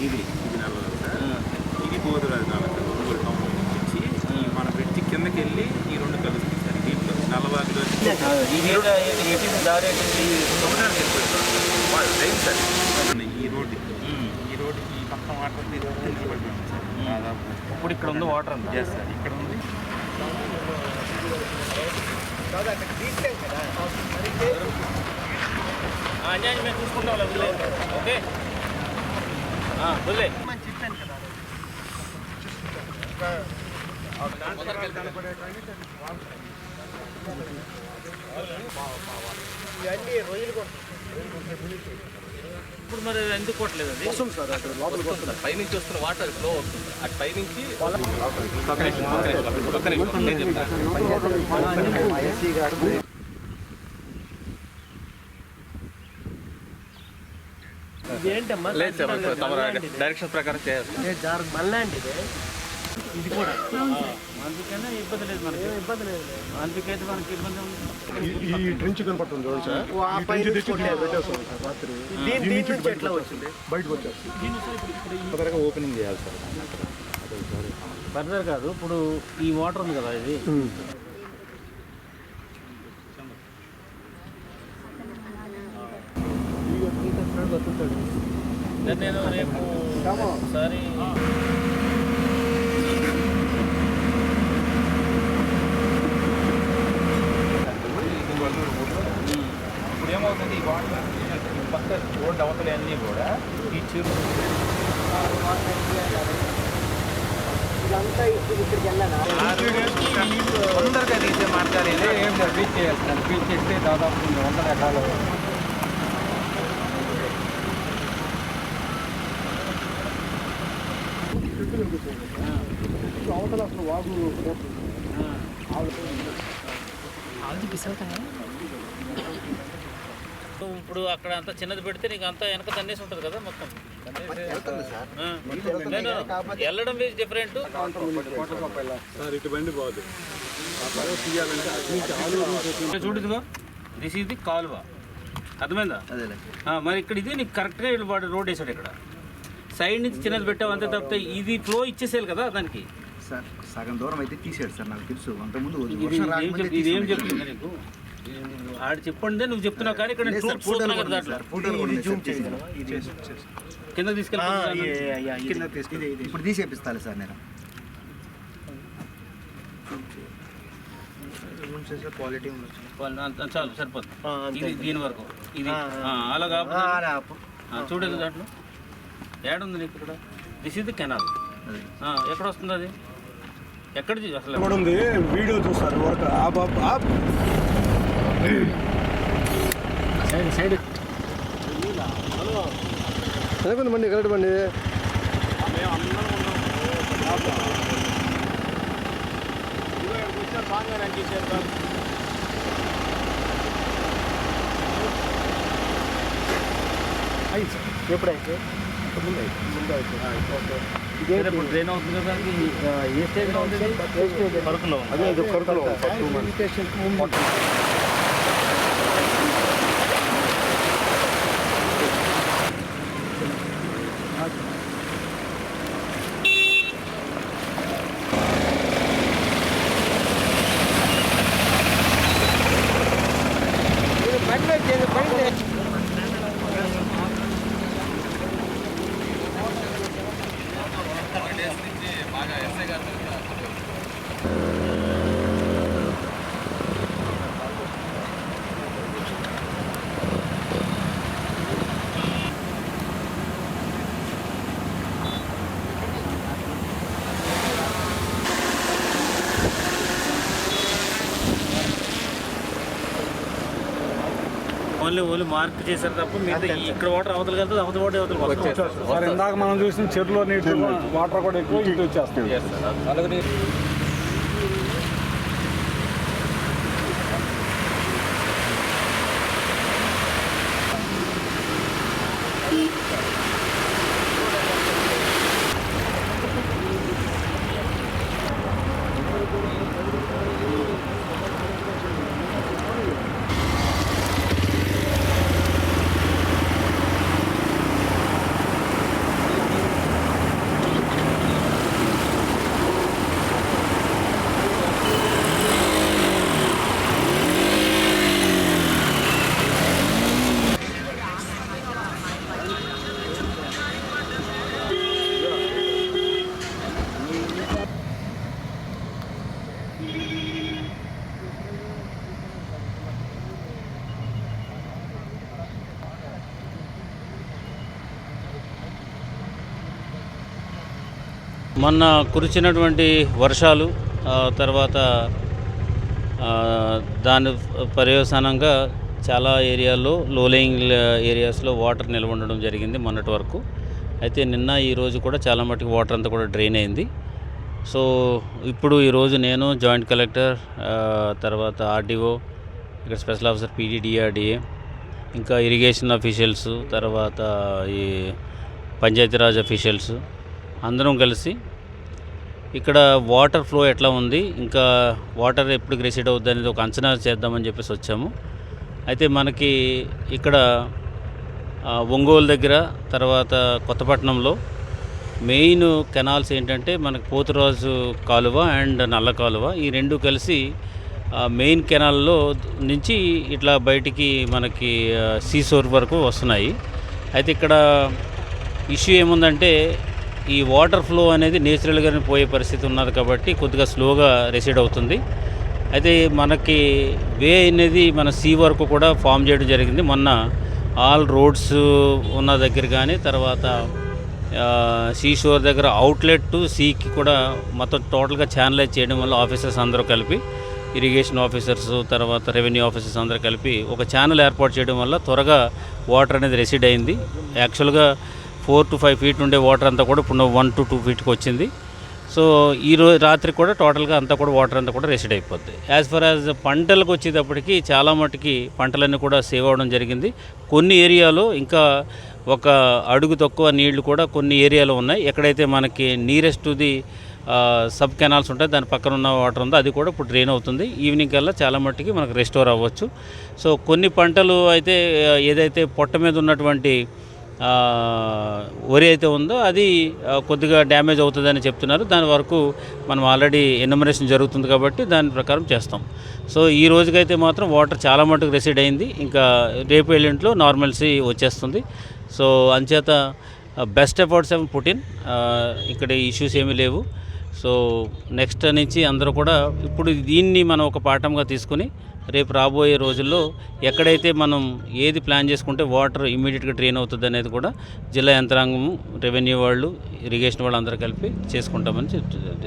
ఇది ఇది బోధరాజు నాలుగు ఒంగోలు టౌన్ నుంచి మన బ్రిడ్జి కిందకి వెళ్ళి ఈ రెండు కలుస్తాయి సార్ దీంట్లో. వెళ్ళిపోతారు రైట్ సార్. ఈ రోడ్డు. ఉమ్. ఈ రోడ్డు ఈ పక్క వాటర్ నిలబడి ఉంది సార్. దాదాపు ఇప్పుడు ఇక్కడ ఉంది వాటర్ అంతా. ఎస్ సార్ ఇక్కడ ఉంది. చూసుకుంటాం ఓకే. ఇప్పుడు మరి ఎందుకు కొట్టలేదు అది పైనుంచి వస్తున్న వాటర్ ఫ్లో అవుతుంది అటు పైనుంచి ఒక్క నిమిషం, ఒక్క నిమిషం, ఒక్క నిమిషం, నేను చెప్తాను. ఇదేంటమ్మా? లేదు సార్ ఇప్పుడు డైరెక్షన్ ప్రకారం చేయాలి మళ్ళాంటిదే ఇది కూడా. అందుకనే ఇబ్బంది లేదు మనకి. ఇబ్బంది లేదు. అందుకైతే మనకి ఇబ్బంది ఉంది. ఈ- కనపడుతుంది చూడండి సార్. తెచ్చి. పెట్టేస్తాం సార్ రాత్రి. దీని దీని నుంచి ఎట్లా వచ్చింది? బయటకు వచ్చేస్తుంది త్వరగా ఓపెనింగ్ చేయాలి సార్. ఫర్దర్ కాదు ఇప్పుడు ఈ వాటర్ ఉంది కదా ఇది దాన్ని నేను రేపు ఒకసారి ఇప్పుడు ఏమవుతుంది ఈ వాటర్ పక్క రోడ్డు అవతల అన్నీ కూడా ఈ చెరువు ఇదంతా ఇప్పుడు ఇక్కడికి వెళ్ళాలా తొందరగా తీసే మార్గాలు ఏం బీచ్ చేయాలి బీచ్ చేస్తే దాదాపు రెండు వందల ఎకరాలు అవతల అసలు వాగు పోతుంది. నువ్వు ఇప్పుడు అక్కడ అంతా చిన్నది పెడితే నీకు అంతా వెనక తన్నేసి ఉంటుంది కదా మొత్తం. నేను వెళ్ళడం ఈజ్ డిఫరెంట్ సార్ ఇటు బండి వచ్చి- చూడుదిగో దిస్ ఇది కాలువ. అర్థమైందా? ఆ, మరి ఇక్కడ ఇది నీకు కరెక్ట్గా వీళ్ళు వాడు రోడ్ వేసాడు ఇక్కడ. సైడ్ నుంచి చిన్నది పెట్టావు అంతే తప్పితే ఇది ఫ్లో ఇచ్చేసేయాలి కదా దానికి. సార్ సగం దూరం అయితే తీసాడు సార్ నాకు తెలుసు. అంతకుముందు ఇది ఏం. చెప్తుంది నీకు? ఆడు చెప్పండి నువ్వు చెప్తున్నావు కానీ ఇక్కడ కదా తీసుకెళ్ళి ఇప్పుడు తీసేపిస్తాను సార్ నేను. క్వాలిటీ చాలు సరిపోతుంది. ఇది దీని వరకు. ఇది ఆ, ఆ. ఆ, అలా. ఆ, చూడదు దాంట్లో. ఏడుంది నీకు ఇక్కడ? దిస్ ఇది కెనాల్ అదే. ఎక్కడ వస్తుంది అది? ఎక్కడిది అసలు ఉంది వీడియో చూస్తారు వరకు. ఆ బాబు ఆ సైడ్ సైడ్ అనుకోండి బండి కరెక్ట్ బండి ఎప్పుడైతే ఇప్పుడు ట్రైన్ అవుతుంది కదా అది, ఆ, ఏ స్టేజ్లో ఉంది ఇది? పరుకులో ఉంది. ఓన్లీ ఓన్లీ మార్క్ చేశారు తప్ప మిగతా ఇక్కడ వాటర్ అవతల వెళ్తుంది అవతల వాటర్ అవతల. సార్ ఇందాక మనం చూసిన చెరువులో నీటి వాటర్ కూడా ఎక్కువ ఇటు వచ్చేస్తుంది. అలాగే మొన్న కురిచినటువంటి వర్షాలు తర్వాత దాని పర్యవసానంగా చాలా ఏరియాల్లో లోలేయింగ్ ఏరియాస్లో వాటర్ నిల్వ ఉండడం జరిగింది మొన్నటి వరకు. అయితే నిన్న ఈరోజు కూడా చాలా మట్టుకు వాటర్ అంతా కూడా డ్రైన్ అయింది. సో ఇప్పుడు ఈరోజు నేను జాయింట్ కలెక్టర్ తర్వాత ఆర్డీఓ ఇక్కడ స్పెషల్ ఆఫీసర్ పీడీడీఆర్డీఏ ఇంకా ఇరిగేషన్ అఫీషియల్స్ తర్వాత ఈ పంచాయతీరాజ్ అఫీషియల్స్ అందరం కలిసి ఇక్కడ వాటర్ ఫ్లో ఎట్లా ఉంది? ఇంకా వాటర్ ఎప్పుడు రెసిడ్ అవుద్ది అనేది ఒక అంచనా చేద్దామని చెప్పేసి వచ్చాము. అయితే మనకి ఇక్కడ ఒంగోలు దగ్గర తర్వాత కొత్తపట్నంలో మెయిన్ కెనాల్స్ ఏంటంటే మనకి పోతురాజు కాలువ అండ్ నల్ల కాలువ. ఈ రెండు కలిసి మెయిన్ కెనాల్లో నుంచి ఇట్లా బయటికి మనకి సీసోర్ వరకు వస్తున్నాయి. అయితే ఇక్కడ ఇష్యూ ఏముందంటే ఈ వాటర్ ఫ్లో అనేది నేచురల్గానే పోయే పరిస్థితి ఉన్నది కాబట్టి కొద్దిగా స్లోగా రెసీడ్ అవుతుంది. అయితే మనకి వే అనేది మన సీ వరకు కూడా ఫామ్ చేయడం జరిగింది. మొన్న ఆల్ రోడ్స్ ఉన్న దగ్గర కానీ తర్వాత సీ షోర్ దగ్గర అవుట్లెట్ టు సీకి కూడా మొత్తం టోటల్గా ఛానలైజ్ చేయడం వల్ల ఆఫీసర్స్ అందరూ కలిపి ఇరిగేషన్ ఆఫీసర్స్ తర్వాత రెవెన్యూ ఆఫీసర్స్ అందరూ కలిపి ఒక ఛానల్ ఏర్పాటు చేయడం వల్ల త్వరగా వాటర్ అనేది రెసిడ్ అయింది. యాక్చువల్గా ఫోర్ టు ఫైవ్ ఫీట్ ఉండే వాటర్ అంతా కూడా ఇప్పుడు వన్ టు టూ ఫీట్కి వచ్చింది. సో ఈ రోజు రాత్రి కూడా టోటల్గా అంతా కూడా వాటర్ అంతా కూడా రెసిడ్ అయిపోద్ది. యాజ్ ఫర్ యాజ్ పంటలకు వచ్చేటప్పటికి చాలా మటుకి పంటలన్నీ కూడా సేవ్ అవ్వడం జరిగింది. కొన్ని ఏరియాలో ఇంకా ఒక అడుగు తక్కువ నీళ్ళు కూడా కొన్ని ఏరియాలో ఉన్నాయి. ఎక్కడైతే మనకి nearest to the sub canals ఉంటాయి దాని పక్కన ఉన్న వాటర్ ఉందో అది కూడా ఇప్పుడు డ్రైన్ అవుతుంది. ఈవినింగ్ కల్లా చాలా మట్టుకి మనకు రెస్టోర్ అవ్వచ్చు. సో కొన్ని పంటలు అయితే ఏదైతే పొట్ట మీద ఉన్నటువంటి వరి అయితే ఉందో అది కొద్దిగా డ్యామేజ్ అవుతుందని చెప్తున్నారు. దాని వరకు మనం ఆల్రెడీ ఎన్యూమరేషన్ జరుగుతుంది కాబట్టి దాని ప్రకారం చేస్తాం. సో ఈ రోజుకైతే మాత్రం వాటర్ చాలా మటుకు రెసీడ్ అయింది. ఇంకా రేపు ఎల్లుంట్లో నార్మల్సీ వచ్చేస్తుంది. సో అంచేత బెస్ట్ ఎఫర్ట్స్ ఏమో పుటిన్ ఇక్కడ ఇష్యూస్ ఏమీ లేవు. సో నెక్స్ట్ నుంచి అందరూ కూడా ఇప్పుడు దీన్ని మనం ఒక పాఠంగా తీసుకుని రేపు రాబోయే రోజుల్లో ఎక్కడైతే మనం ఏది ప్లాన్ చేసుకుంటే వాటర్ ఇమీడియట్గా ట్రైన్ అవుతుంది అనేది కూడా జిల్లా యంత్రాంగము రెవెన్యూ వాళ్ళు ఇరిగేషన్ వాళ్ళు అందరూ కలిపి చేసుకుంటామని చెప్తున్నారు